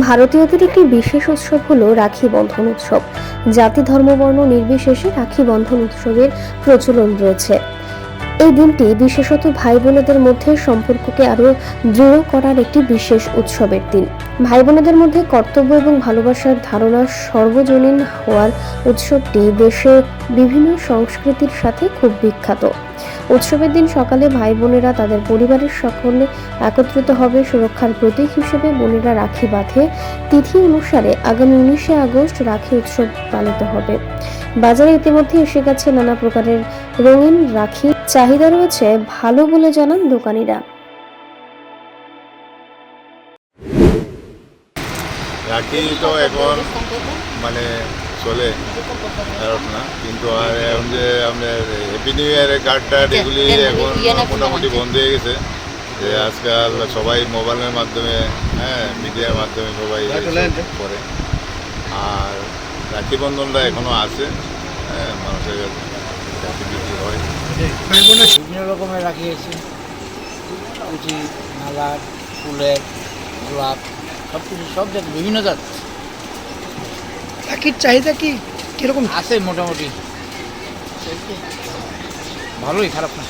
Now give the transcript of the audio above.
ভারতীয়দের একটি বিশেষ উৎসব হলো রাখি বন্ধন উৎসব। জাতি ধর্ম বর্ণ নির্বিশেষে রাখি বন্ধন উৎসবের প্রচলন রয়েছে। এই দিনটি বিশেষত ভাই বোনেদের মধ্যে সম্পর্ককে আরও দৃঢ় করার একটি বিশেষ উৎসবের দিন। ভাই বোনেদের মধ্যে কর্তব্য এবং ভালোবাসার ধারণা সর্বজনীন হওয়ার উৎসবটি দেশের বিভিন্ন সংস্কৃতির সাথে খুব বিখ্যাত। উৎসবের দিন সকালে ভাই বোনেরা তাদের পরিবারের সকলে একত্রিত হবে সুরক্ষার প্রতীক হিসেবে বোনেরা রাখি বাঁধে। তিথি অনুসারে আগামী উনিশে আগস্ট রাখি উৎসব পালিত হবে। বাজারে ইতিমধ্যে এসে গেছে নানা প্রকারের রঙিন রাখি। চাহিদা রয়েছে ভালো বলে জানান দোকানিরা। রাখি তো এখন মানে চলে না। কিন্তু আর এখন যে আপনার হ্যাপি নিউ ইয়ারের কার্ড টার্ড এগুলি এখন মোটামুটি বন্ধ হয়ে গেছে। যে আজকাল সবাই মোবাইলের মাধ্যমে হ্যাঁ মিডিয়ার মাধ্যমে সবাই করে। আর রাখি বন্ধনটা এখনও আছে। মানুষের রাখি বিক্রি হয়। বিভিন্ন রকমের রাখিয়েছি কুচি নালার ফুলের গোলাপ সব কিছু সব জাত বিভিন্ন জাত। রাখির চাহিদা কি? কীরকম? আছে মোটামুটি। ভালোই খারাপ না।